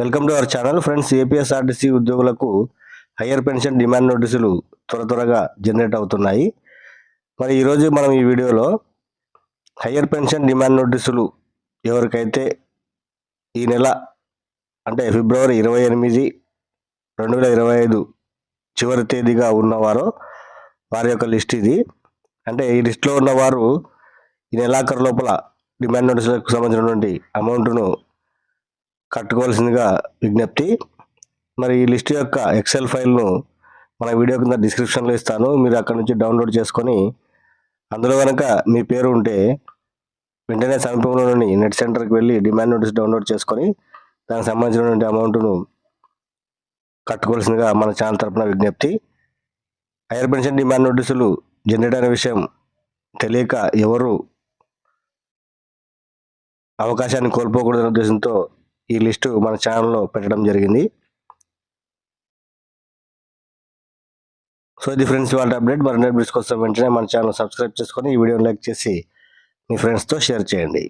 Welcome to our channel friends APSRTC ఉద్యోగులకు higher pension demand నోటీసులు త్వర త్వరగా జనరేట్ అవుతున్నాయి. మరి ఈరోజు మనం ఈ వీడియోలో హయ్యర్ పెన్షన్ డిమాండ్ నోటీసులు ఎవరికైతే ఈ నెల అంటే ఫిబ్రవరి ఇరవై ఎనిమిది రెండు వేల ఇరవై ఐదు చివరి తేదీగా ఉన్నవారో వారి యొక్క లిస్ట్ ఇది. అంటే ఈ లిస్ట్లో ఉన్నవారు ఈ నెలాఖరు లోపల డిమాండ్ నోటీసులకు సంబంధించినటువంటి అమౌంట్ను కట్టుకోవాల్సిందిగా విజ్ఞప్తి. మరి ఈ లిస్ట్ యొక్క ఎక్సెల్ ఫైల్ను మన వీడియో కింద డిస్క్రిప్షన్లో ఇస్తాను. మీరు అక్కడ నుంచి డౌన్లోడ్ చేసుకొని అందులో కనుక మీ పేరు ఉంటే వెంటనే సమీపంలోని నెట్ సెంటర్కి వెళ్ళి డిమాండ్ నోటీస్ డౌన్లోడ్ చేసుకొని దానికి సంబంధించినటువంటి అమౌంట్ను కట్టుకోవాల్సిందిగా మన ఛానల్ తరపున విజ్ఞప్తి. హైయర్ పెన్షన్ డిమాండ్ నోటీసులు జనరేట్ అయిన విషయం తెలియక ఎవరు అవకాశాన్ని కోల్పోకూడదనే ఉద్దేశంతో ఈ లిస్టు మన ఛానల్లో పెట్టడం జరిగింది. సో ఇది ఫ్రెండ్స్ వాళ్ళ అప్డేట్. మరిన్ని అప్డేట్స్ కోసం వెంటనే మన ఛానల్ సబ్స్క్రైబ్ చేసుకొని ఈ వీడియోని లైక్ చేసి మీ ఫ్రెండ్స్తో షేర్ చేయండి.